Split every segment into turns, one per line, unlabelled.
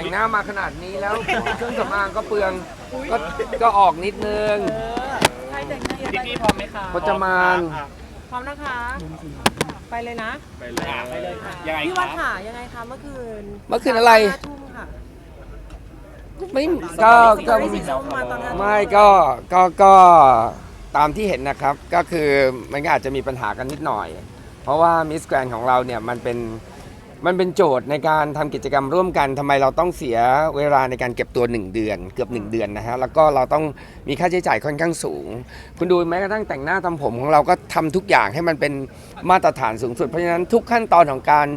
แต่งหน้ามาขนาดนี้แล้วเครื่องสำอางก็เปลืองก็ก็ออกนิดนึง
ใครแต่งหน้าเยอะ
พี่
ไป
กี้พร้อมไหมคะ
พจมาน
พร้อมนะคะ ไปเลยนะ
ไปเลยอะไปเลยค่ะยังไง
พี่
ค
วั
รั
ด
บ
ค่ะยังไงคะเมื่อคืน
เมื่อคืนอะไร
ห้าทุ่มค่ะ
ไม่ก็ก็
สีสีส้มมาตอนห้าทุ่
ไม่ก็ก็ก็ตามที่เห็นนะครับก็คือมันก็อาจจะมีปัญหากันนิดหน่อย เพราะว่ามิสแกรนของเราเนี่ยมันเป็น มันเป็นโจทย์ในการทำกิจกรรมร่วมกันทำไมเราต้องเสียเวลาในการเก็บตัว 1 เดือน เกือบ 1 เดือนนะฮะแล้วก็เราต้องมีค่าใช้จ่ายค่อนข้างสูง คุณดูแม้กระทั่งแต่งหน้าทำผมของเราก็ทำทุกอย่างให้มันเป็นมาตรฐานสูงสุด เพราะฉะนั้นทุกขั้นตอนของการ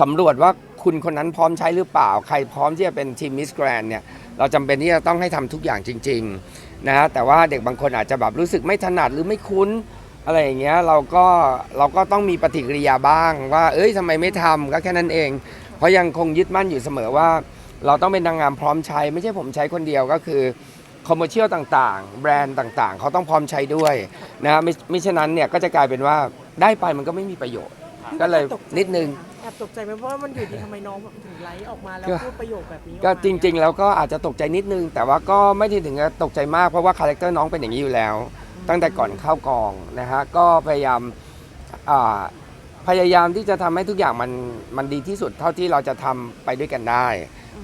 สำรวจว่าคุณคนนั้นพร้อมใช้หรือเปล่า ใครพร้อมที่จะเป็นทีมมิสแกรนเนี่ยเราจำเป็นที่จะต้องให้ทำทุกอย่างจริง ๆนะฮะแต่ว่าเด็กบางคนอาจจะแบบรู้สึกไม่ถนัดหรือไม่คุ้น อะไรอย่างเงี้ยเราก็เราก็ต้องมีปฏิกิริยาบ้างว่า เอ้ยทำไมไม่ทำก็แค่นั้นเอง เพราะยังคงยึดมั่นอยู่เสมอว่า เราต้องเป็นนางงามพร้อมใช้ ไม่ใช่ผมใช้คนเดียวก็คือคอมเมอร์เชียลต่างๆ แบรนด์ต่างๆ เขาต้องพร้อมใช้ด้วยนะฮะไม่ไม่เช่นนั้นเนี่ยก็จะกลายเป็นว่าได้ไปมันก็ไม่มีประโยชน์ ก็เลยนิดนึง
แอบตกใจไหมเพราะว่ามันอยู่ดีทำไมน้องแบบถึงไลฟ์ออกมาแล้ว
ก็
พูดประโยคแบบนี้ออ
ก็
มา
จริง ๆ แล้วก็อาจจะตกใจนิดนึง แต่ว่าก็ไม่ได้ถึงกับตกใจมากเพราะว่าคาแรคเตอร์น้องเป็นอย่างนี้อยู่แล้ว ตั้งแต่ก่อนเข้ากองนะฮะก็พยายามอ่าพยายามที่จะทำให้ทุกอย่างมันมันดีที่สุดเท่าที่เราจะทำไปด้วยกันได้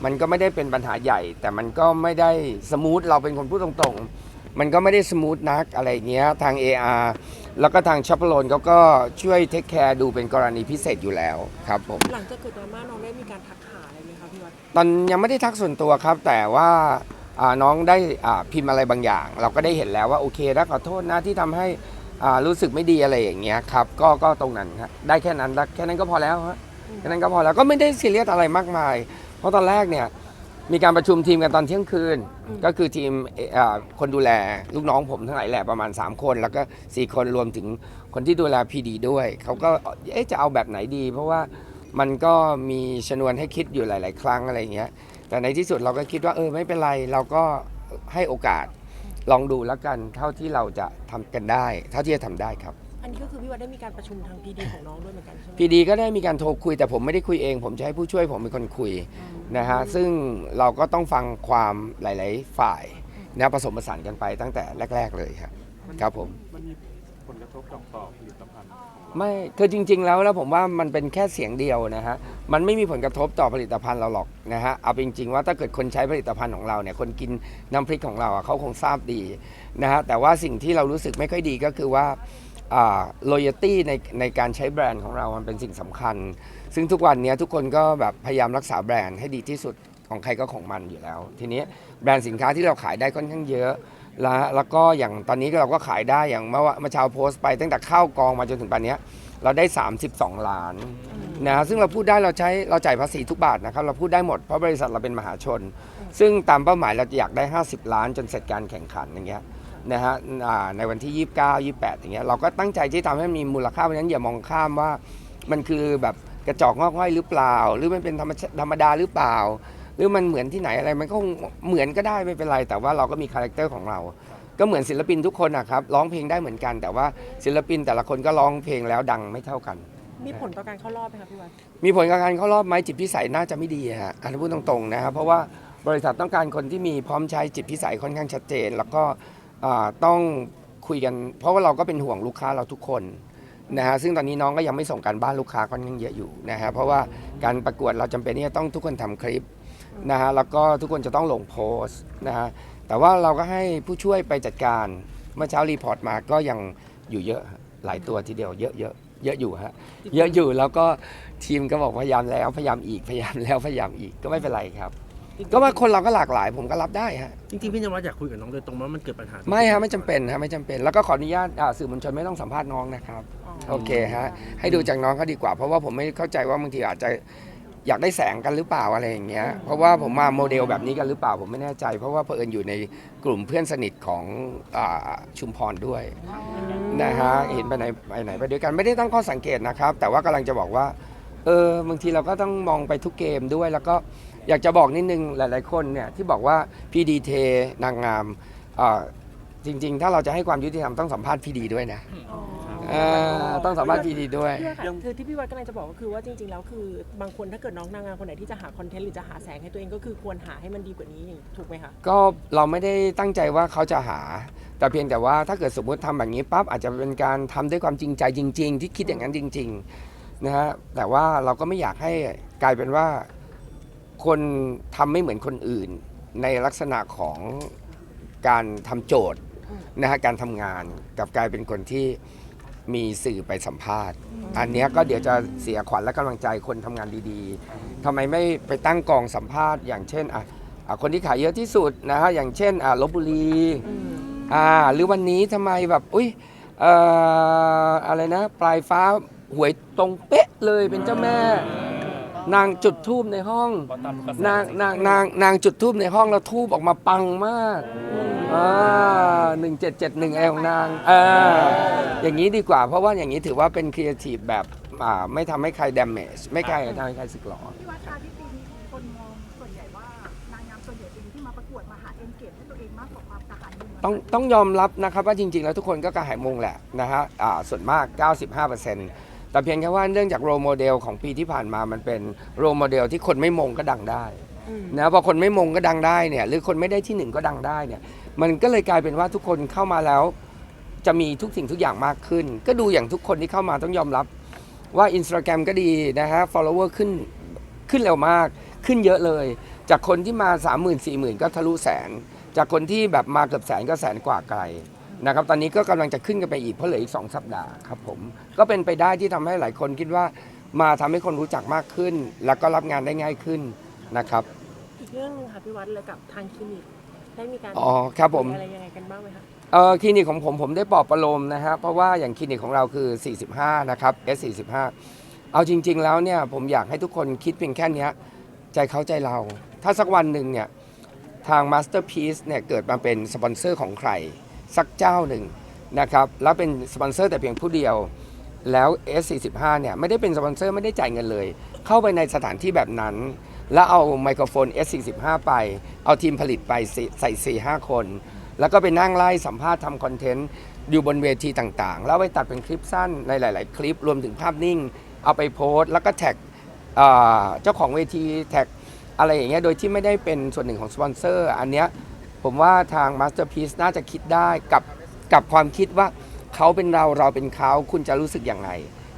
มันก็ไม่ได้เป็นปัญหาใหญ่ แต่มันก็ไม่ได้สมูทเราเป็นคนพูดตรงๆ มันก็ไม่ได้สมูทนักอะไรอย่างเงี้ยทาง AR แล้วก็ทางชัปโลนเขาก็ช่วยเทคแคร์ดูเป็นกรณีพิเศษอยู่แล้วครับผม
หลังจากเกิดดราม่าน้องได้มีการทักหาอะไรไหมคะพี่วัด
ตอนยังไม่ได้ทักส่วนตัวครับแต่ว่าอ่า น้องได้อ่าพิมพ์อะไรบางอย่าง เราก็ได้เห็นแล้วว่าโอเคนะขอโทษนะที่ทำให้อ่ารู้สึกไม่ดีอะไรอย่างเงี้ยครับก็ก็ตรงนั้นครับได้แค่นั้นแค่นั้นก็พอแล้วฮะแค่นั้นก็พอแล้วก็ไม่ได้ซีเรียสอะไรมากมาย เพราะตอนแรกเนี่ยมีการประชุมทีมกันตอนเที่ยงคืน ก็คือทีมเอ่อคนดูแลลูกน้องผมทั้งหลายแหละประมาณ 3 คน แล้วก็ 4 คนรวมถึงคนที่ดูแลพีดีด้วย เขาก็เอ๊ะจะเอาแบบไหนดี เพราะว่ามันก็มีชนวนให้คิดอยู่หลาย ๆ ครั้งอะไรอย่างเงี้ย แต่ในที่สุดเราก็คิดว่าเออไม่เป็นไรเราก็ให้โอกาสลองดูแล้วกันเท่าที่เราจะทำกันได้ เท่าที่จะทำได้ครับ
อันนี้ก็คือพี่วัดได้มีการประชุมทางพีดีของน้องด้วยเหมือนกันใช่ไหม
พีดีก็ได้มีการโทรคุยแต่ผมไม่ได้คุยเอง ผมจะให้ผู้ช่วยผมเป็นคนคุยนะฮะซึ่งเราก็ต้องฟังความหลาย ๆ ฝ่ายนะผสมผสานกันไปตั้งแต่แรก ๆ เลยครับครับผม
มันมี ผลกระทบกับต่อผลิตภัณฑ์ของเรา
ไม่คือจริง ๆ แล้วแล้วผมว่ามันเป็นแค่เสียงเดียวนะฮะมันไม่มีผลกระทบต่อผลิตภัณฑ์เราหรอกนะฮะเอาเป็นจริง ๆ ว่าถ้าเกิดคนใช้ผลิตภัณฑ์ของเราเนี่ยคนกินน้ำพริกของเราอะเขาคงทราบดีนะฮะแต่ว่าสิ่งที่เรารู้สึกไม่ค่อยดีก็คือว่าอ่า loyalty ในในการใช้แบรนด์ของเรามันเป็นสิ่งสำคัญ ซึ่งทุกวันเนี้ยทุกคนก็แบบพยายามรักษาแบรนด์ให้ดีที่สุดของใครก็ของมันอยู่แล้ว ทีนี้แบรนด์สินค้าที่เราขายได้ค่อนข้างเยอะ แล้วแล้วก็อย่างตอนนี้เราก็ขายได้อย่างเมื่อวะเมื่อเช้าโพสต์ไป ตั้งแต่เข้ากองมาจนถึงปัจจุบันเนี้ยเราได้ 32 ล้านนะซึ่งเราพูดได้เราใช้เราจ่ายภาษีทุกบาทนะครับเราพูดได้หมดเพราะบริษัทเราเป็นมหาชน ซึ่งตามเป้าหมายเราจะอยากได้ 50 ล้านจนเสร็จการแข่งขันอย่างเงี้ยนะฮะอ่าในวันที่ 29 28 อย่างเงี้ยเราก็ตั้งใจที่ทำให้มันมีมูลค่าเพราะฉะนั้นอย่ามองข้ามว่ามันคือแบบกระจอกงอกง่อยหรือเปล่า หรือมันเป็นธรรมชธรรมดาหรือเปล่า หรือมันเหมือนที่ไหนอะไรมันก็คงเหมือนก็ได้ไม่เป็นไร แต่ว่าเราก็มีคาแรคเตอร์ของเรา ก็เหมือนศิลปินทุกคนนะครับร้องเพลงได้เหมือนกัน แต่ว่าศิลปินแต่ละคนก็ร้องเพลงแล้วดังไม่เท่ากัน
มีผลต่อการเข้ารอบไหมคะพี่วัด
มีผลกับการเข้ารอบไหมจิตพิสัยน่าจะไม่ดีฮะอันนี้พูดตรงๆนะครับเพราะว่าบริษัทต้องการคนที่มีพร้อมใช้จิตพิสัยค่อนข้างชัดเจน แล้วก็อ่าต้องคุยกัน เพราะว่าเราก็เป็นห่วงลูกค้าเราทุกคนนะฮะซึ่งตอนนี้น้องก็ยังไม่ส่งการบ้านลูกค้าค่อนข้างเยอะอยู่นะฮะเพราะว่าการประกวดเราจำเป็นที่จะต้องทุกคนทำคลิป นะฮะแล้วก็ทุกคนจะต้องลงโพสต์นะฮะแต่ว่าเราก็ให้ผู้ช่วยไปจัดการเมื่อเช้ารีพอร์ตมาก็ยังอยู่เยอะฮะหลายตัวทีเดียวเยอะเยอะเยอะอยู่ฮะเยอะอยู่แล้วก็ทีมก็บอกพยายามแล้วพยายามอีกพยายามแล้วพยายามอีกก็ไม่เป็นไรครับ ก็ว่าคนเราก็หลากหลาย ผมก็รับได้ฮะ
จริงๆพี่นวัดอยากคุยกับน้องโดยตรงว่ามันเกิดปัญหา
ไม่ฮะไม่จำเป็นฮะไม่จำเป็น แล้วก็ขออนุญาตอ่าสื่อมวลชนไม่ต้องสัมภาษณ์น้องนะครับ โอเคฮะให้ดูจากน้องเขาดีกว่า เพราะว่าผมไม่เข้าใจว่าบางทีอาจจะ อยากได้แสงกันหรือเปล่าอะไรอย่างเงี้ย เพราะว่าผมมาโมเดลแบบนี้กันหรือเปล่าผมไม่แน่ใจ เพราะว่าเผอิญอยู่ในกลุ่มเพื่อนสนิทของอ่าชุมพรด้วยนะฮะเห็นไปไหนไปไหนไปด้วยกันไม่ได้ตั้งข้อสังเกตนะครับ แต่ว่ากำลังจะบอกว่าเออบางทีเราก็ต้องมองไปทุกเกมด้วย แล้วก็อยากจะบอกนิดนึงหลาย ๆ คนเนี่ยที่บอกว่าพีดีเทนางงามอ่าจริง ๆ ถ้าเราจะให้ความยุติธรรมต้องสัมภาษณ์พีดีด้วยนะ
อ๋อ
เเอ่อต้องสามารถพีดีด้วย
เพื่อค่ะคือที่พี่วัดกำลังจะบอกก็คือว่าจริงๆแล้วคือบางคนถ้าเกิดน้องนางงามคนไหนที่จะหาคอนเทนต์หรือจะหาแสงให้ตัวเองก็คือควรหาให้มันดีกว่านี้อย่างถูกไหมคะ
ก็เราไม่ได้ตั้งใจว่าเขาจะหา แต่เพียงแต่ว่าถ้าเกิดสมมุติทำแบบนี้ปั๊บอาจจะเป็นการทำด้วยความจริงใจจริง ๆ ที่คิดอย่างนั้นจริงๆนะฮะแต่ว่าเราก็ไม่อยากให้กลายเป็นว่า คนทำไม่เหมือนคนอื่น ในลักษณะของการทำโจทย์นะฮะการทำงานกลับกลายเป็นคนที่ มีสื่อไปสัมภาษณ์ อันเนี้ยก็เดี๋ยวจะเสียขวัญและกำลังใจคนทำงานดีๆทำไมไม่ไปตั้งกองสัมภาษณ์ อย่างเช่นอะอะคนที่ขายเยอะที่สุดนะฮะอย่างเช่นอะลบบุรี อ่าหรือวันนี้ทำไมแบบอุ้ยเอ่ออะไรนะ ปลายฟ้าหวยตรงเป๊ะเลยเป็นเจ้าแม่ นางจุดทูบในห้อง
เพราะตามกระแส
นางนางนางนางจุดทูบในห้องแล้วทูบออกมาปังมากอ่าหนึ่งเจ็ดเจ็ดหนึ่งไอของนางอ่าอย่างนี้ดีกว่า เพราะว่าอย่างนี้ถือว่าเป็นครีเอทีฟแบบอ่าไม่ทำให้ใครด a ม a g e ไม่ใครทำให้ใครสึกหรอ
พี่วัดคะที่ปีนี้คนมองส่วนใหญ่ว่านางงามส่วนใหญ่ปีนี้ที่มาประกวดมาหาเอ็นเกจให้ตัวเองมากกว่าความกระหายเงิน
ต้องต้องยอมรับนะครับว่าจริง ๆ แล้วทุกคนก็กระหายมงแหละนะฮะอ่าส่วนมาก 95%แต่เพียงแค่ว่าเนื่องจากโรโมเดลของปีที่ผ่านมามันเป็นโรโมเดลที่คนไม่มงก็ดังได้นะพอคนไม่มงก็ดังได้เนี่ยหรือคนไม่ได้ที่หนึ่งก็ดังได้เนี่ย มันก็เลยกลายเป็นว่าทุกคนเข้ามาแล้ว จะมีทุกสิ่งทุกอย่างมากขึ้น ก็ดูอย่างทุกคนที่เข้ามาต้องยอมรับ ว่า Instagram ก็ดีนะฮะ follower ขึ้นขึ้นเร็วมากขึ้นเยอะเลย จากคนที่มา 3 0 0 0 0 4 0 0 0 0 ก็ทะลุแสน จากคนที่แบบมาเกือบแสนก็แสนกว่าไกลนะครับตอนนี้ก็กำลังจะขึ้นกันไปอีกเพราะเหลืออีก 2 สัปดาห์ครับผม ก็เป็นไปได้ที่ทำให้หลายคนคิดว่ามาทำให้คนรู้จักมากขึ้น แล้วก็รับงานได้ง่ายขึ้นนะครับ
อีกเรื่องหนึงค่ะพี่วัดเลยกับทางคลินิก ได้มีการ
อ๋อครับผม
อะไรยังไงกันบ้างไหมคะ
เออคลินิกของผมผมได้ปลอบประโลมนะฮะเพราะว่าอย่างคลินิกของเราคือ 45 นะครับ S45 เอาจริง ๆ แล้วเนี่ยผมอยากให้ทุกคนคิดเพียงแค่เนี้ยใจเขาใจเรา ถ้าสักวันหนึ่งเนี่ยทาง Masterpiece เนี่ยเกิดมาเป็นสปอนเซอร์ของใคร สักเจ้าหนึ่งนะครับแล้วเป็นสปอนเซอร์แต่เพียงผู้เดียวแล้ว S45 เนี่ยไม่ได้เป็นสปอนเซอร์ไม่ได้จ่ายเงินเลย เข้าไปในสถานที่แบบนั้น แล้วเอาไมโครโฟน S45 ไป เอาทีมผลิตไปสี่ใส่ 4-5 คน แล้วก็ไปนั่งไล่สัมภาษณ์ทำคอนเทนต์ อยู่บนเวทีต่างๆ แล้วไปตัดเป็นคลิปสั้นในหลาย ๆ คลิปรวมถึงภาพนิ่ง เอาไปโพสต์ แล้วก็แท็กเอ่อเจ้าของเวทีแท็กอะไรอย่างเงี้ยโดยที่ไม่ได้เป็นส่วนหนึ่งของสปอนเซอร์อันเนี้ยผมว่าทาง Masterpiece น่าจะคิดได้กับกับความคิดว่าเขาเป็นเราเราเป็นเขาคุณจะรู้สึกอย่างไร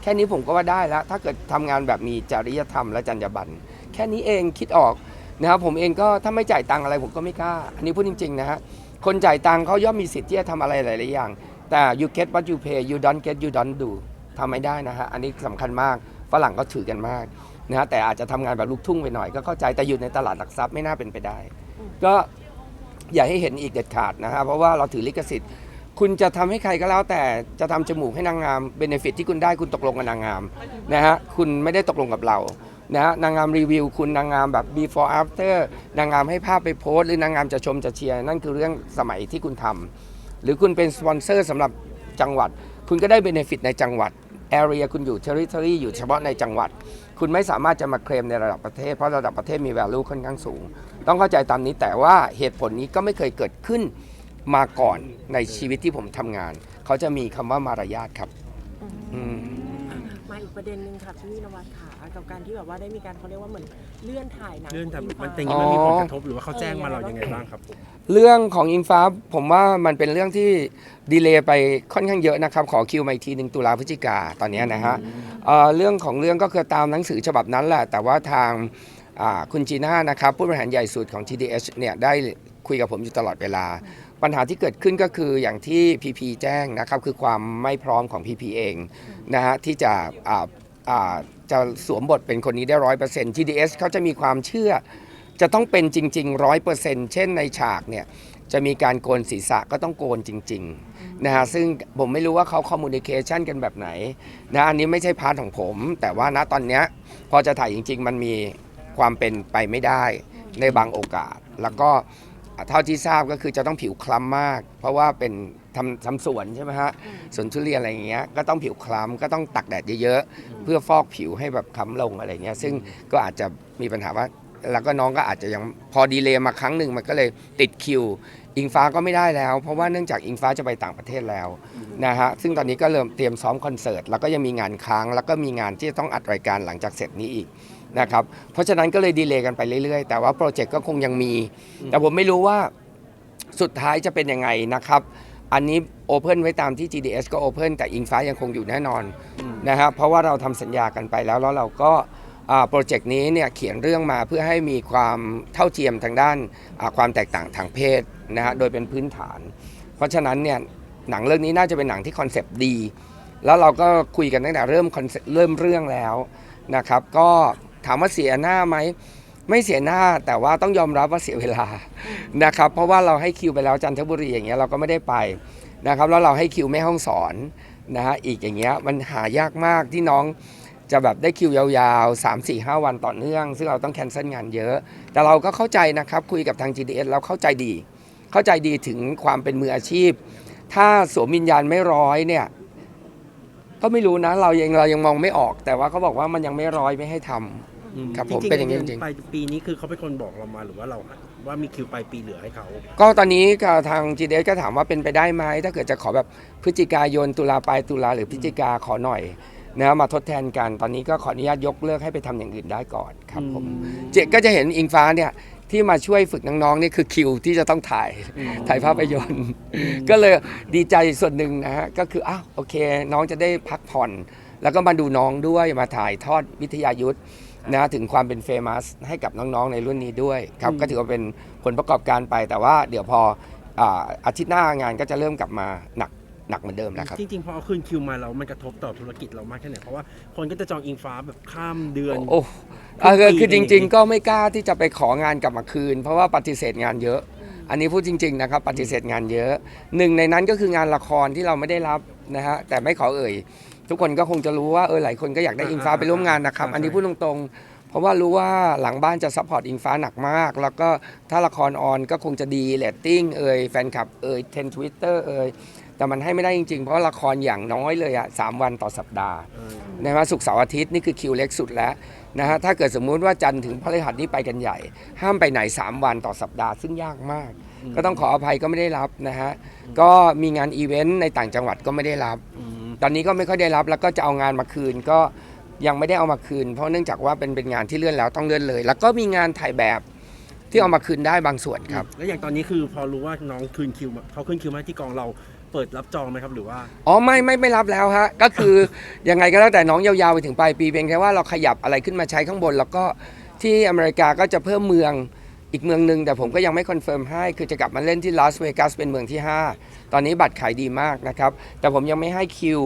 แค่นี้ผมก็ว่าได้แล้ว ถ้าเกิดทำงานแบบมีจริยธรรมและจรรยาบรรณ แค่นี้เองคิดออกนะครับผมเองก็ถ้าไม่จ่ายตังค์อะไรผมก็ไม่กล้า อันนี้พูดจริงๆนะฮะคนจ่ายตังค์เขาย่อมมีสิทธิ์ที่จะทำอะไรหลายๆอย่าง แต่ you get what you pay you don't get you don't do ทำไม่ได้นะฮะอันนี้สำคัญมากฝรั่งก็ถือกันมากนะฮะแต่อาจจะทำงานแบบลูกทุ่งไปหน่อยก็เข้าใจแต่อยู่ในตลาดหลักทรัพย์ไม่น่าเป็นไปได้ ก็อย่าให้เห็นอีกเด็ดขาดนะฮะเพราะว่าเราถือลิขสิทธิ์ คุณจะทำให้ใครก็แล้วแต่จะทำจมูกให้นางงามเบนฟิตที่คุณได้คุณตกลงกับนางงามนะฮะคุณไม่ได้ตกลงกับเรา นะฮะนางงามรีวิว คุณนางงามแบบ before after นางงามให้ภาพไปโพสต์หรือนางงามจะชมจะเชียร์นั่นคือเรื่องสมัยที่คุณทำหรือคุณเป็นสปอนเซอร์สำหรับจังหวัด คุณก็ได้เบนฟิตในจังหวัด area คุณอยู่ territory อยู่เฉพาะในจังหวัด คุณไม่สามารถจะมาเคลมในระดับประเทศ เพราะระดับประเทศมี value ค่อนข้างสูง ต้องเข้าใจตามนี้แต่ว่าเหตุผลนี้ก็ไม่เคยเกิดขึ้นมาก่อนในชีวิตที่ผมทำงาน เขาจะมีคำว่ามารยาทครับ อืม
มา อีกประเด็นหนึ่งค่ะพี่นวัดขากับการที่แบบว่าได้มีการเขาเรียกว่าเหมือนเลื่อนถ่ายหนัง
เรื่องแต่
ขง
มัน
ฟ้า
เป็นอย่างนี้มันมีผลกระทบหรือว่าเขาแจ้งมาเรายังไงบ้างครับผม
เรื่องของอิงฟ้าผมว่ามันเป็นเรื่องที่ดีเลย์ไปค่อนข้างเยอะนะครับ ขอคิวมาอีกทีหนึ่งตุลาพฤศจิกาตอนเนี้ยนะฮะเอ่อเรื่องของเรื่องก็คือตามหนังสือฉบับนั้นแหละ แต่ว่าทางอ่าคุณจีน่านะครับผู้บริหารใหญ่สุดของ TDH เนี่ยได้คุยกับผมอยู่ตลอดเวลา ปัญหาที่เกิดขึ้นก็คืออย่างที่ PP แจ้งนะครับคือความไม่พร้อมของ PP เองนะฮะที่จะอ่าอ่าจะสวมบทเป็นคนนี้ได้ร้อยเปอร์เซ็นต์ TDS เขาจะมีความเชื่อ จะต้องเป็นจริงๆร้อยเปอร์เซ็นต์เช่นในฉากเนี่ยจะมีการโกนศีรษะก็ต้องโกนจริงๆนะฮะซึ่งผมไม่รู้ว่าเขาคอมมูนิเคชันกันแบบไหนนะอันนี้ไม่ใช่พาร์ทของผม แต่ว่าณตอนเนี้ยพอจะถ่ายจริง ๆ มันมีความเป็นไปไม่ได้ในบางโอกาส แล้วก็ เท่าที่ทราบก็คือจะต้องผิวคล้ำมาก เพราะว่าเป็นทำทำสวนใช่ไหมฮะสวนทุเรียนอะไรอย่างเงี้ยก็ต้องผิวคล้ำก็ต้องตักแดดเยอะๆ เพื่อฟอกผิวให้แบบคล้ำลงอะไรเงี้ยซึ่งก็อาจจะมีปัญหาว่า แล้วก็น้องก็อาจจะยังพอดีเลย์มาครั้งหนึ่งมันก็เลยติดคิว อิงฟ้าก็ไม่ได้แล้ว เพราะว่าเนื่องจากอิงฟ้าจะไปต่างประเทศแล้วนะฮะซึ่งตอนนี้ก็เริ่มเตรียมซ้อมคอนเสิร์ตแล้วก็ยังมีงานค้างแล้วก็มีงานที่จะต้องอัดรายการหลังจากเสร็จนี้อีก นะครับเพราะฉะนั้นก็เลยดีเลย์กันไปเรื่อยๆ แต่ว่าโปรเจกต์ก็คงยังมี แต่ผมไม่รู้ว่าสุดท้ายจะเป็นยังไงนะครับอันนี้โอเพนไว้ตามที่ GDS ก็โอเพนแต่อิงฟ้ายังคงอยู่แน่นอนนะครับเพราะว่าเราทำสัญญากันไปแล้วแล้วเราก็อ่าโปรเจกต์นี้เนี่ยเขียนเรื่องมาเพื่อให้มีความเท่าเทียมทางด้านอ่าความแตกต่างทางเพศนะฮะโดยเป็นพื้นฐาน เพราะฉะนั้นเนี่ยหนังเรื่องนี้น่าจะเป็นหนังที่คอนเซปต์ดี แล้วเราก็คุยกันตั้งแต่เริ่มคอนเซปต์เริ่มเรื่องแล้วนะครับ ก็ ถามว่าเสียหน้าไหมไม่เสียหน้าแต่ว่าต้องยอมรับว่าเสียเวลานะครับเพราะว่าเราให้คิวไปแล้วจันทบุรีอย่างเงี้ยเราก็ไม่ได้ไปนะครับแล้วเราให้คิวแม่ห้องสอนนะฮะอีกอย่างเงี้ยมันหายากมากที่น้องจะแบบได้คิวยาวๆ 3 4 5 วันต่อเนื่อง ซึ่งเราต้องแคนเซิลงานเยอะ แต่เราก็เข้าใจนะครับคุยกับทาง GDS แล้วเข้าใจดี เข้าใจดีถึงความเป็นมืออาชีพ ถ้าสวมวิญญาณไม่ร้อยเนี่ย ก็ไม่รู้นะเรายังเรายังมองไม่ออก แต่ว่าเขาบอกว่ามันยังไม่ร้อยไม่ให้ทำ ครับผม
จริงๆ
เป็นอย่างนี้จริงๆ
ปลายปีนี้คือเขาเป็นคนบอกเรามาหรือว่าเราว่ามีคิวปลายปีเหลือให้เขา
ก็ตอนนี้ก็ทาง GDS ก็ถามว่าเป็นไปได้ไหมถ้าเกิดจะขอแบบพฤศจิกายนตุลาปลายตุลาหรือพฤศจิกาขอหน่อยนะมาทดแทนกัน ตอนนี้ก็ขออนุญาตยกเลิกให้ไปทำอย่างอื่นได้ก่อนครับผม
อืม
เจก็จะเห็นอิงฟ้าเนี่ย ที่มาช่วยฝึกน้องๆนี่คือคิวที่จะต้องถ่ายถ่ายภาพยนตร์ ก็เลยดีใจส่วนหนึ่งนะฮะก็คืออ้าวโอเค น้องจะได้พักผ่อน แล้วก็มาดูน้องด้วยมาถ่ายทอดวิทยายุทธ์นะถึงความเป็นเฟมัสให้กับน้องๆในรุ่นนี้ด้วยครับก็ถือว่าเป็นผลประกอบการไปแต่ว่าเดี๋ยวพออ่าอาทิตย์หน้างานก็จะเริ่มกลับมาหนัก หนักเหมือนเดิมแล้วครับ
จริงๆพอเอาคืนคิวมาแล้วมันกระทบต่อธุรกิจเรามากแค่ไหนเพราะว่าคนก็จะจองอิงฟ้าแบบข้ามเดือน
โอ้เออคือคือจริง ๆ ก็ไม่กล้าที่จะไปของานกลับมาคืน เพราะว่าปฏิเสธงานเยอะ อันนี้พูดจริง ๆ นะครับปฏิเสธงานเยอะ หนึ่งในนั้นก็คืองานละครที่เราไม่ได้รับนะฮะแต่ไม่ขอเอ่ย ทุกคนก็คงจะรู้ว่าเออหลายคนก็อยากได้อิงฟ้าไปร่วมงานนะครับ อันนี้พูดตรงๆ เพราะว่ารู้ว่าหลังบ้านจะซัพพอร์ตอิงฟ้าหนักมาก แล้วก็ถ้าละครออนก็คงจะดีเรตติ้งเอ่ยแฟนคลับเอ่ยเทรนทวิตเตอร์เอ่ย แต่มันให้ไม่ได้จริงๆ เพราะว่าละครอย่างน้อยเลยอะสามวันต่อสัปดาห์นะฮะศุกร์เสาร์อาทิตย์นี่คือคิวเล็กสุดแล้วนะฮะถ้าเกิดสมมุติว่าจันทร์ถึงพฤหัสนี่ไปกันใหญ่ ห้ามไปไหน 3 วันต่อสัปดาห์ซึ่งยากมาก ก็ต้องขออภัยก็ไม่ได้รับนะฮะก็มีงานอีเวนต์ในต่างจังหวัดก็ไม่ได้รับ ตอนนี้ก็ไม่ค่อยได้รับแล้วก็จะเอางานมาคืนก็ยังไม่ได้เอามาคืน เพราะเนื่องจากว่าเป็นเป็นงานที่เลื่อนแล้วต้องเลื่อนเลย แล้วก็มีงานถ่ายแบบที่เอามาคืนได้บางส่วนครับ
แล้วอย่างตอนนี้คือพอรู้ว่าน้องคืนคิวมาเขาคืนคิวมาที่กองเรา เปิดรับจองไหมครับหรือว่า
อ๋อไม่ไม่ไม่รับแล้วฮะก็คือ ยังไงก็แล้วแต่น้องยาวๆไปถึงปลายปีเพียงแค่ว่าเราขยับอะไรขึ้นมาใช้ข้างบน แล้วก็ที่อเมริกาก็จะเพิ่มเมืองอีกเมืองหนึ่งแต่ผมก็ยังไม่คอนเฟิร์มให้คือจะกลับมาเล่นที่ลาสเวกัสเป็นเมืองที่ 5 ตอนนี้บัตรขายดีมากนะครับแต่ผมยังไม่ให้คิว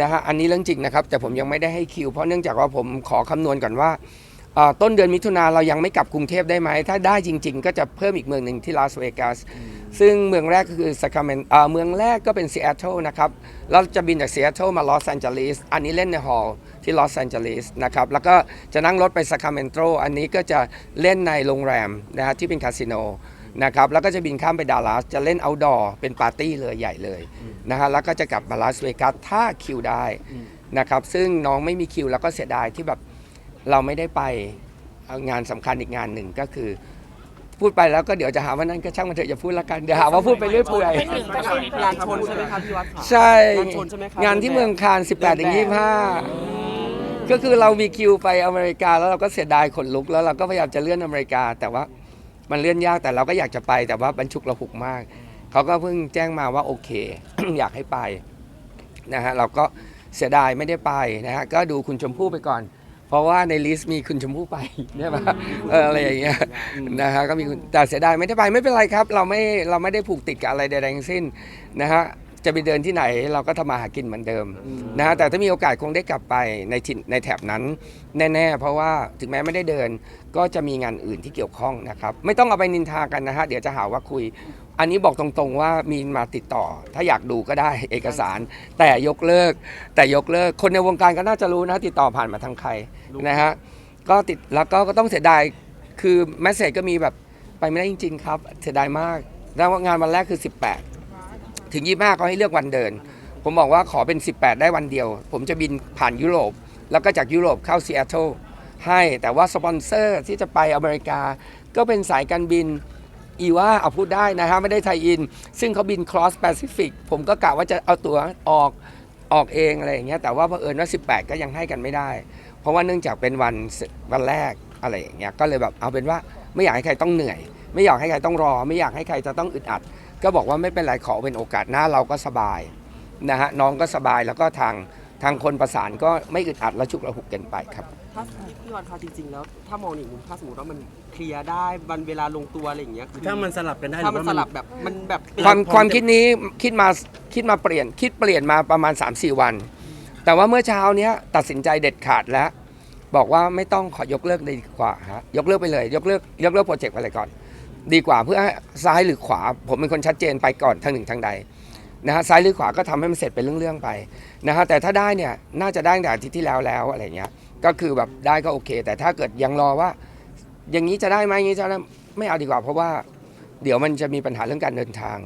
นะฮะอันนี้เรื่องจริงนะครับแต่ผมยังไม่ได้ให้คิว เพราะเนื่องจากว่าผมขอคำนวณก่อนว่าอ่า ต้นเดือนมิถุนาเรายังไม่กลับกรุงเทพได้ไหม ถ้าได้จริง ๆ ก็จะเพิ่มอีกเมืองหนึ่งที่ลาสเวกัสซึ่งเมืองแรกก็คือซ a ค r เมนอ่าเมืองแรกก็เป็นซีแอตเทิลนะครับแล้วจะบินจากซีแอตเทิลมาลอสแอนเจลิสอันนี้เล่นในฮอลล์ที่ลอสแอนเจลิสนะครับแล้วก็จะนั่งรถไปซ a ค r เมนโตอันนี้ก็จะเล่นในโรงแรมนะฮะที่เป็นคาสิโนนะครับแล้วก็จะบินข้ามไปดัลลัสจะเล่นเอาดอร์เป็นปาร์ตี้เลยใหญ่เลยนะฮะแล้วก็จะกลับมาลาสเวกัสถ้าคิวได้นะครับซึ่งน้องไม่มีคิวแล้วก็เสียดายที่แบบ เราไม่ได้ไปเอางานสำคัญอีกงานหนึ่งก็คือ พูดไปแล้วก็เดี๋ยวจะหาว่านั่นก็ช่างมันเถอะอย่าพูดละกันเดี๋ยวหาว่าพูดไปเรื่อยเปื่อย
เป็นหนึ่งก็คืองานชนใช่ไหมครับพี่วัดขา
ใช่
งานชนใช่ไหมครับ
งานที่เมืองคาน 18ถึง25 ก็คือเรามีคิวไปอเมริกาแล้วเราก็เสียดายขนลุกแล้วเราก็พยายามจะเลื่อนอเมริกา แต่ว่ามันเลื่อนยากแต่เราก็อยากจะไปแต่ว่าบรรชุกระหุกมากเขาก็เพิ่งแจ้งมาว่าโอเค อยากให้ไปนะฮะเราก็เสียดายไม่ได้ไปนะฮะก็ดูคุณชมพู่ไปก่อน เพราะว่าในลิสต์มีคุณชมพู่ไปเนี่ยปะเอออะไรอย่างเงี้ยนะฮะก็มีคุณแต่เสียดายไม่ได้ไปไม่เป็นไรครับ เราไม่เราไม่ได้ผูกติดกับอะไรใดๆทั้งสิ้นนะฮะจะไปเดินที่ไหนเราก็ทำมาหากินเหมือนเดิมนะฮะแต่ถ้ามีโอกาสคงได้กลับไปในถิ่นในแถบนั้นแน่ๆ เพราะว่าถึงแม้ไม่ได้เดินก็จะมีงานอื่นที่เกี่ยวข้องนะครับ ไม่ต้องเอาไปนินทากันนะฮะเดี๋ยวจะหาว่าคุย อันนี้บอกตรงๆว่ามีมาติดต่อ ถ้าอยากดูก็ได้เอกสาร แต่ยกเลิก แต่ยกเลิกคนในวงการก็น่าจะรู้นะติดต่อผ่านมาทางใครนะฮะก็ติดแล้วก็ก็ต้องเสียดายคือแมสเซจก็มีแบบไปไม่ได้จริง ๆ ครับ เสียดายมากแล้วงานวันแรกคือ 18 ถึง 25เขาให้เลือกวันเดิน ผมบอกว่าขอเป็น 18 ได้วันเดียว ผมจะบินผ่านยุโรป แล้วก็จากยุโรปเข้าซีแอตเทิลให้แต่ว่าสปอนเซอร์ที่จะไปอเมริกา ก็เป็นสายการบิน อีว่าเอาพูดได้นะฮะไม่ได้ไทยอิน ซึ่งเขาบิน cross Pacific ผมก็กะว่าจะเอาตั๋วออกออกเองอะไรอย่างเงี้ยแต่ว่าเผอิญว่า 18 ก็ยังให้กันไม่ได้ เพราะว่าเนื่องจากเป็นวันวันแรกอะไรอย่างเงี้ยก็เลยแบบเอาเป็นว่าไม่อยากให้ใครต้องเหนื่อย ไม่อยากให้ใครต้องรอ ไม่อยากให้ใครจะต้องอึดอัด ก็บอกว่าไม่เป็นไรขอเป็นโอกาสหน้าเราก็สบายนะฮะน้องก็สบายแล้วก็ทางทางคนประสานก็ไม่อึดอัดและฉุกระหุกกินไปครับ
ถ้าพี่วันคะจริงๆแล้ว ถ้ามองในอีกมุมถ้าสมมติว่ามันเคลียร์ได้วันเวลาลงตัวอะไรอย่างเงี้ยคือ
ถ้ามันสลับกันได้
ถ้ามัน
หรือ
ส
ว่
ลับแบบมันแบบเป็น
ความ
พร้อม
ความ
จะ
คิดนี้คิดมาคิดมาเปลี่ยน คิดเปลี่ยนมาประมาณ 3-4 วัน แต่ว่าเมื่อเช้าเนี้ยตัดสินใจเด็ดขาดแล้ว บอกว่าไม่ต้องขอยกเลิกดีกว่าฮะยกเลิกไปเลย ยกเลิกยกเลิกโปรเจกต์ไปเลยก่อน ดีกว่าเพื่อให้ซ้ายหรือขวา ผมเป็นคนชัดเจนไปก่อนทางหนึ่งทางใดนะฮะซ้ายหรือขวาก็ทำให้มันเสร็จเป็นเรื่องๆไปนะฮะแต่ถ้าได้เนี่ยน่าจะได้ตั้งแต่อาทิตย์ที่แล้วแล้วอะไรเงี้ย ก็คือแบบได้ก็โอเค แต่ถ้าเกิดยังรอว่า อย่างนี้จะได้ไหมอย่างนี้จะได้ไม่เอาดีกว่า เพราะว่าเดี๋ยวมันจะมีปัญหาเรื่องการเดินทาง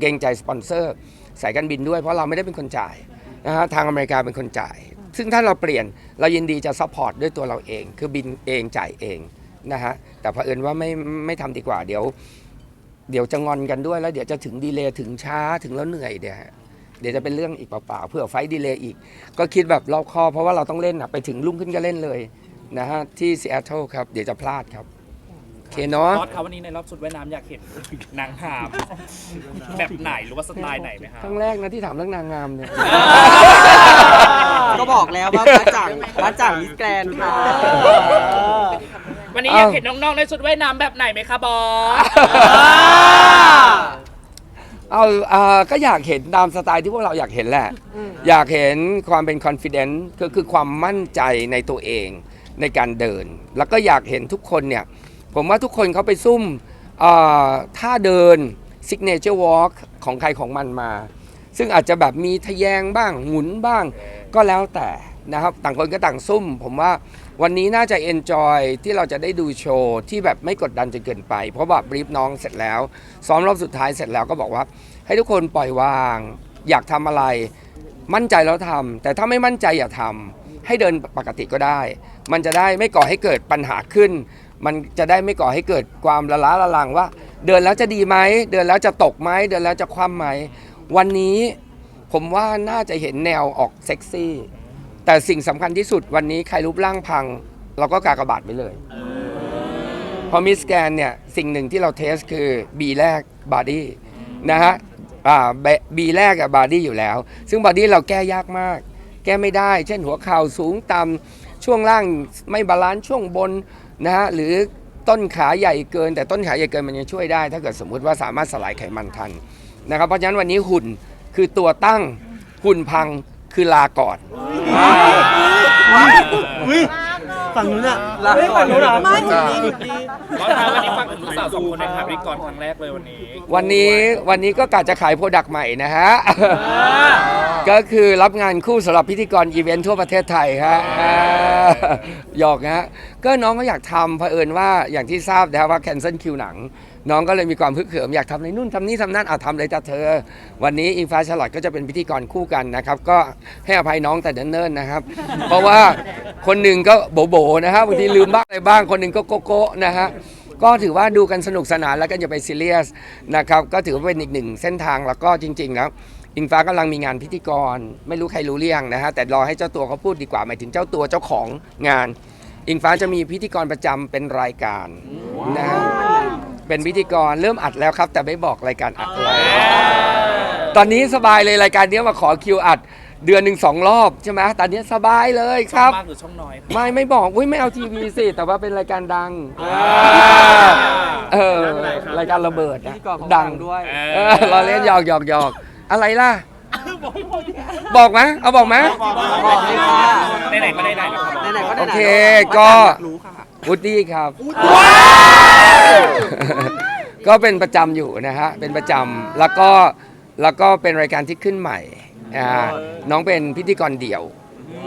เกรงใจสปอนเซอร์สายการบินด้วยเพราะเราไม่ได้เป็นคนจ่ายนะฮะทางอเมริกาเป็นคนจ่าย ซึ่งถ้าเราเปลี่ยนเรายินดีจะซัพพอร์ตด้วยตัวเราเอง คือบินเองจ่ายเองนะฮะแต่เผอิญว่าไม่ไม่ทำดีกว่าเดี๋ยว เดี๋ยวจะงอนกันด้วยแล้วเดี๋ยวจะถึงดีเลย์ถึงช้าถึงแล้วเหนื่อยเดี๋ยวฮะ เดี๋ยวจะเป็นเรื่องอีกเปล่าๆเพื่อไฟดีเลย์อีก ก็คิดแบบรอบคอบเพราะว่าเราต้องเล่นอะไปถึงรุ่งขึ้นก็เล่นเลยนะฮะที่ซีแอตเทิลครับเดี๋ยวจะพลาดครับโอเคเนาะ
บอสครับวันนี้ในรอบชุดว่ายน้ำอยากเห็นนางงามแบบไหนหรือว่าสไตล์ไหนไหมครับ
ครั้งแรกนะที่ถามเรื่องนางงามเนี่ย
ก็บอกแล้วว่าบ้าจ่างบ้าจ่างมิสแกรนด์ค่ะ
วันนี้อยากเห็นน้องๆในชุดว่ายน้ำแบบไหนไหมคะบอส
เอาเอ่อก็อยากเห็นตามสไตล์ที่พวกเราอยากเห็นแหละ อยากเห็นความเป็น confidence ก็คือความมั่นใจในตัวเองในการเดิน แล้วก็อยากเห็นทุกคนเนี่ย ผมว่าทุกคนเขาไปซุ่มเอ่อท่าเดิน signature walk ของใครของมันมา ซึ่งอาจจะแบบมีทะแยงบ้างหมุนบ้างก็แล้วแต่นะครับ ต่างคนก็ต่างซุ่ม ผมว่าวันนี้น่าจะ enjoy ที่เราจะได้ดูโชว์ที่แบบไม่กดดันจนเกินไป เพราะว่าบรีฟน้องเสร็จแล้ว ซ้อมรอบสุดท้ายเสร็จแล้วก็บอกว่า ให้ทุกคนปล่อยวาง อยากทำอะไร มั่นใจแล้วทำแต่ถ้าไม่มั่นใจอย่าทำให้เดินปกติก็ได้ มันจะได้ไม่ก่อให้เกิดปัญหาขึ้น มันจะได้ไม่ก่อให้เกิดความละล้าละลังว่า เดินแล้วจะดีไหมเดินแล้วจะตกไหมเดินแล้วจะคว่ำไหมวันนี้ผมว่าน่าจะเห็นแนวออกเซ็กซี่ แต่สิ่งสำคัญที่สุดวันนี้ใครรูปร่างพัง เราก็กากบาดไปเลยพอมิสแกนเนี่ย สิ่งหนึ่งที่เราเทสคือ B แรกบอดี้นะฮะอ่า B แรกกับบอดี้อยู่แล้ว ซึ่งบอดี้เราแก้ยากมาก แก้ไม่ได้ เช่นหัวเข่าสูงต่ำช่วงล่างไม่บาลานซ์ช่วงบนนะฮะหรือต้นขาใหญ่เกิน แต่ต้นขาใหญ่เกินมันยังช่วยได้ ถ้าเกิดสมมุติว่าสามารถสลายไขมันทันนะครับเพราะฉะนั้นวันนี้หุ่นคือตัวตั้งหุ่นพัง คือลาก่อน
อุ้ยฝั่งนู้นอะ
ลาก่อน
ฝั่งนู้นเหรอ
บอสครับวันนี้ฟังถึงลูกสาวสองคนในครับพิธีกรครั้งแรกเลยวันนี้
วันนี้วันนี้ก็กะจะขายโปรดักต์ใหม่นะฮะ ก็คือรับงานคู่สำหรับพิธีกรอีเวนท์ทั่วประเทศไทยฮะอ่าหยอกนะฮะ ก็น้องก็อยากทำเผอิญว่าอย่างที่ทราบนะครับว่าแคนเซิลคิวหนัง น้องก็เลยมีความพึกเขิมอยากทำอะไรนู่นทำนี่ทำนั่นเอาทำเลยจ้าเธอ วันนี้อิงฟ้าฉลอดก็จะเป็นพิธีกรคู่กันนะครับ ก็ให้อภัยน้องแต่เนิ่นๆนะครับ เพราะว่าคนหนึ่งก็โบโบๆนะฮะบบางทีลืมบ้างอะไรบ้าง คนหนึ่งก็โกโก้นะฮะก็ถือว่าดูกันสนุกสนานแล้วก็อย่าไปซีเรียสนะครับก็ถือว่าเป็นอีกหนึ่งเส้นทางแล้วก็จริง ๆ แล้วอิงฟ้ากำลังมีงานพิธีกร ไม่รู้ใครรู้เรื่องนะฮะแต่รอให้เจ้าตัวเขาพูดดีกว่าหมายถึงเจ้าตัวเจ้าของงาน อิงฟ้าจะมีพิธีกรประจำเป็นรายการนะฮะ เป็นพิธีกรเริ่มอัดแล้วครับ แต่ไม่บอกรายการอัดอะไรตอนนี้สบายเลยรายการนี้มาขอคิวอัด เดือนหนึ่งสองรอบใช่ไหมตอนนี้สบายเลยค
ช่อ
รั
ง
บ
มากหรือช่องน้อยครับ
ไม่ไม่บอกอุ้ยไม่เอาทีวีสิ แต่ว่าเป็นรายการดังเออรายการระเบิด
พิ
อะ
ธีกรของ
ดั
ดั
ง
งด้วย
เออเราเล่นหยอกหยอกหยอกอะไรล่ะ บอกไหมเอาบอกไหม
บอกเลยค่ะ
ไหนๆก็ได้ๆนะครับบอส
ไหนๆก็ไหนๆ
โอเค
บ้า
ก็
จ่างอยากรู้ค่ะ
วูดดี้ครับ ก็เป็นประจำอยู่นะฮะ เป็นประจำแล้วก็แล้วก็เป็นรายการที่ขึ้นใหม่อ่าน้องเป็นพิธีกรเดี่ยว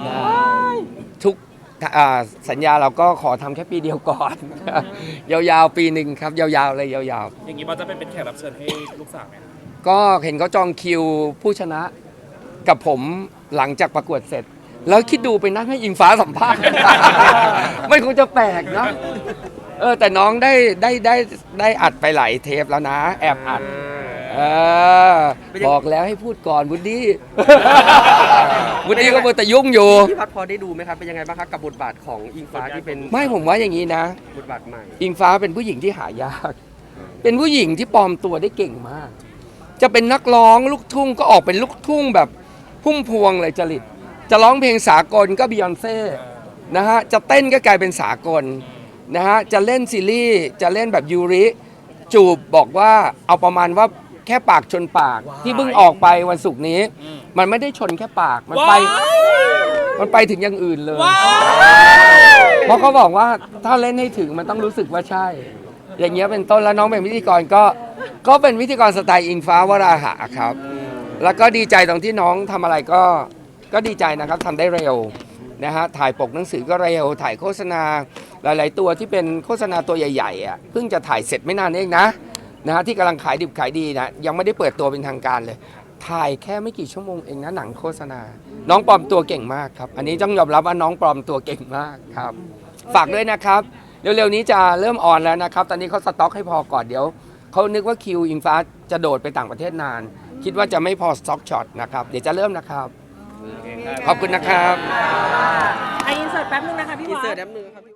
นะทุกอ่าสัญญาเราก็ขอทำแค่ปีเดียวก่อน ยาวๆ ปีหนึ่งครับ ยาวๆ เลยยาว
อย่างนี้บอสจะเป็นเป็นแขกรับเชิญให้ลูกสาวไหมครับ
ๆ ก็เห็นเขาจองคิวผู้ชนะ กับผมหลังจากประกวดเสร็จ แล้วคิดดูไปนั่งให้อิงฟ้าสัมภาษณ์ ไม่คงจะแปลกเนอะเออแต่น้องได้ได้ได้ได้อัดไปหลายเทปแล้วนะ แอบอัดเออ
เป็นยัง
บอกแล้วให้พูดก่อนวุฒิวุฒิก็มัวแต่ยุ่งอยู่
พี่พัดพอได้ดูไหมครับ เป็นยังไงบ้างครับกับบทบาทของอิงฟ้าที่เป็น
ไม่ผมว่าอย่างนี้นะ
บทบาทใหม่
อิงฟ้าเป็นผู้หญิงที่หายาก เป็นผู้หญิงที่ปลอมตัวได้เก่งมาก จะเป็นนักร้องลูกทุ่งก็ออกเป็นลูกทุ่งแบบ พุ่มพวงเลยจริต จะร้องเพลงสากลก็บิยอนเซ่นะฮะจะเต้นก็กลายเป็นสากลนะฮะจะเล่นซีรีส์จะเล่นแบบยูริ จูบบอกว่าเอาประมาณว่าแค่ปากชนปากที่เพิ่งออกไปวันศุกร์นี้ มันไม่ได้ชนแค่ปากมันไปมันไปถึงอย่างอื่นเลย เพราะเขาบอกว่าถ้าเล่นให้ถึงมันต้องรู้สึกว่าใช่ อย่างเงี้ยเป็นต้นแล้วน้องเป็นพิธีกรก็ ก็เป็นพิธีกรสไตล์อิงฟ้าวราหะครับ แล้วก็ดีใจตรงที่น้องทำอะไรก็ก็ดีใจนะครับทำได้เร็วนะฮะถ่ายปกหนังสือก็เร็ว ถ่ายโฆษณาหลาย ๆ ตัวที่เป็นโฆษณาตัวใหญ่ๆอะเพิ่งจะถ่ายเสร็จไม่นานเองนะนะฮะที่กำลังขายดิบขายดีนะยังไม่ได้เปิดตัวเป็นทางการเลย ถ่ายแค่ไม่กี่ชั่วโมงเองนะหนังโฆษณา น้องปลอมตัวเก่งมากครับ อันนี้ต้องยอมรับว่าน้องปลอมตัวเก่งมากครับ ฝากด้วยนะครับ เร็วๆนี้จะเริ่มออนแล้วนะครับ ตอนนี้เขาสต็อกให้พอก่อนเดี๋ยวเขานึกว่าคิวอิงฟ้าจะโดดไปต่างประเทศนาน คิดว่าจะไม่พอสต็อกช็อตนะครับ เดี๋ยวจะเริ่มนะครับ ขอบคุณนะครับ
ไอะอินเสิร์ตแป๊บนึงนะคะพี่
อิน
วั
เสิร์ต
ด
แป๊บนึงครับพี่